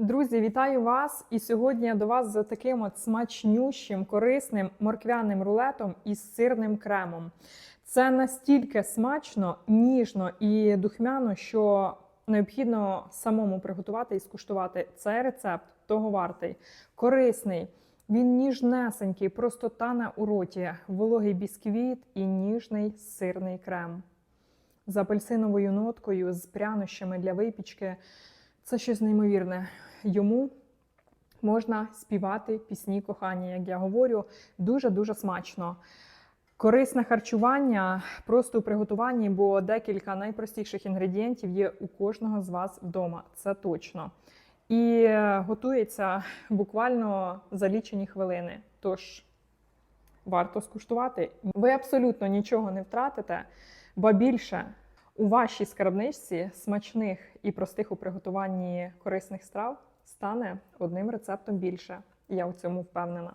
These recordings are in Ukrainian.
Друзі, вітаю вас! І сьогодні я до вас з таким от смачнющим, корисним морквяним рулетом із сирним кремом. Це настільки смачно, ніжно і духмяно, що необхідно самому приготувати і скуштувати. Цей рецепт того вартий, корисний. Він ніжнесенький, просто тане у роті, вологий бісквіт і ніжний сирний крем з апельсиновою ноткою, з прянощами для випічки. Це щось неймовірне. Йому можна співати пісні кохання, як я говорю, дуже-дуже смачно. Корисне харчування просто у приготуванні, бо декілька найпростіших інгредієнтів є у кожного з вас вдома. Це точно. І е, готується буквально за лічені хвилини. Тож варто скуштувати. Ви абсолютно нічого не втратите, ба більше у вашій скарбничці смачних і простих у приготуванні корисних страв стане одним рецептом більше. Я у цьому впевнена.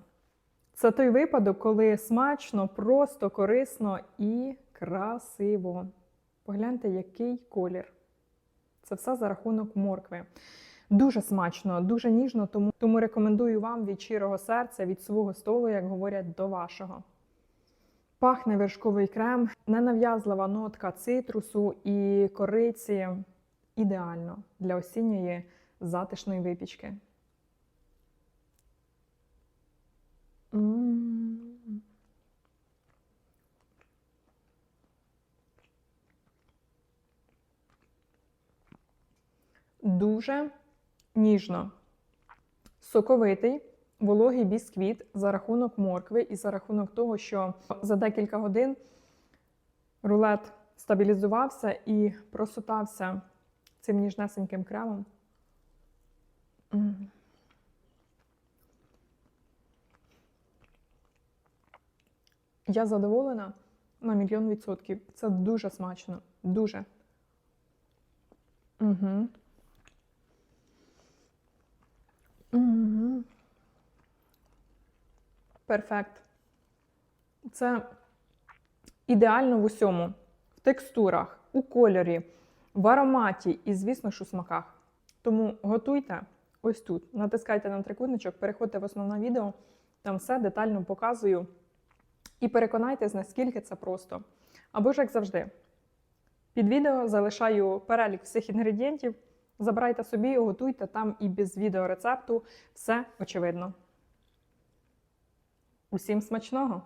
Це той випадок, коли смачно, просто, корисно і красиво. Погляньте, який колір. Це все за рахунок моркви. Дуже смачно, дуже ніжно, тому, тому рекомендую вам від щирого серця, від свого столу, як говорять, до вашого. Пахне вершковий крем, ненав'язлива нотка цитрусу і кориці ідеально для осінньої затишної випічки. Дуже ніжно, соковитий, вологий бісквіт за рахунок моркви і за рахунок того, що за декілька годин рулет стабілізувався і просутався цим ніжнесеньким кремом. Я задоволена на мільйон відсотків. Це дуже смачно. Дуже. Угу. Угу. Перфект. Це ідеально в усьому. В текстурах, у кольорі, в ароматі і, звісно ж, у смаках. Тому готуйте ось тут. Натискайте на трикутничок, переходьте в основне відео, там все детально показую. І переконайтесь, наскільки це просто. Або ж, як завжди, під відео залишаю перелік всіх інгредієнтів. Забирайте собі, готуйте там і без відеорецепту. Все очевидно. Усім смачного!